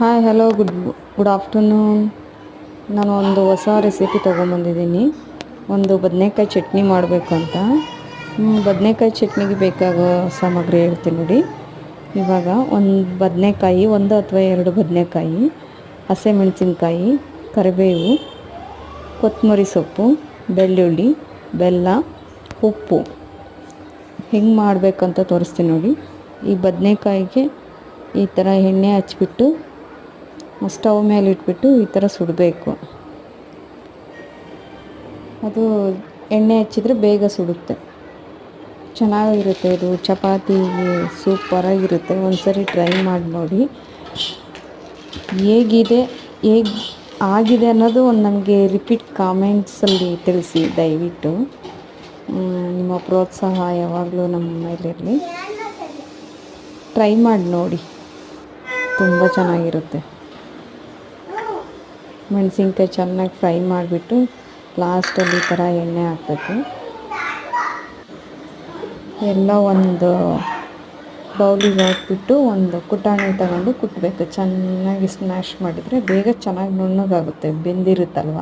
Hi hello good good afternoon ನಾನು ಒಂದು ಹೊಸ ರೆಸಿಪಿ ತೊಗೊಂಬಂದಿದ್ದೀನಿ ಒಂದು ಬದನೇಕಾಯಿ ಚಟ್ನಿ ಮಾಡಬೇಕು ಅಂತ ಬದನೇಕಾಯಿ ಚಟ್ನಿಗೆ ಬೇಕಾಗೋ ಸಾಮಗ್ರಿ ಹೇಳ್ತೀನಿ ನೋಡಿ. ಇವಾಗ ಒಂದು ಬದನೇಕಾಯಿ, ಒಂದು ಅಥವಾ ಎರಡು ಬದನೇಕಾಯಿ, ಹಸಿಮೆಣಸಿನ್ಕಾಯಿ, ಕರಿಬೇವು, ಕೊತ್ತಂಬರಿ ಸೊಪ್ಪು, ಬೆಳ್ಳುಳ್ಳಿ, ಬೆಲ್ಲ, ಉಪ್ಪು. ಹೆಂಗೆ ಮಾಡಬೇಕಂತ ತೋರಿಸ್ತೀನಿ ನೋಡಿ. ಈ ಬದನೇಕಾಯಿಗೆ ಈ ಥರ ಎಣ್ಣೆ ಹಚ್ಬಿಟ್ಟು ಸ್ಟವ್ ಮೇಲೆ ಇಟ್ಬಿಟ್ಟು ಈ ಥರ ಸುಡಬೇಕು. ಅದು ಎಣ್ಣೆ ಹಚ್ಚಿದ್ರೆ ಬೇಗ ಸುಡುತ್ತೆ. ಚೆನ್ನಾಗಿರುತ್ತೆ ಇದು. ಚಪಾತಿಗೆ ಸೂಪರಾಗಿರುತ್ತೆ. ಒಂದ್ಸರಿ ಟ್ರೈ ಮಾಡಿ ನೋಡಿ. ಹೇಗಿದೆ? ಹೇಗೆ ಆಗಿದೆ ಅನ್ನೋದು ಒಂದು ನಮಗೆ ರಿಪೀಟ್ ಕಾಮೆಂಟ್ಸಲ್ಲಿ ತಿಳಿಸಿ ದಯವಿಟ್ಟು. ನಿಮ್ಮ ಪ್ರೋತ್ಸಾಹ ಯಾವಾಗಲೂ ನಮ್ಮ ಮೇಲಿರಲಿ. ಟ್ರೈ ಮಾಡಿ ನೋಡಿ. ತುಂಬ ಚೆನ್ನಾಗಿರುತ್ತೆ. ಮೆಣಸಿನ್ಕಾಯಿ ಚೆನ್ನಾಗಿ ಫ್ರೈ ಮಾಡಿಬಿಟ್ಟು ಲಾಸ್ಟಲ್ಲಿ ಈ ಥರ ಎಣ್ಣೆ ಹಾಕಬೇಕು. ಎಲ್ಲ ಒಂದು ಬೌಲಿಗೆ ಹಾಕ್ಬಿಟ್ಟು ಒಂದು ಕುಟಾಣಿ ತಗೊಂಡು ಕುಟ್ಟಬೇಕು ಚೆನ್ನಾಗಿ ಸ್ಮ್ಯಾಶ್ ಮಾಡಿದರೆ ಬೇಗ ಚೆನ್ನಾಗಿ ನುಣ್ಣಗಾಗುತ್ತೆ, ಬೆಂದಿರುತ್ತಲ್ವ?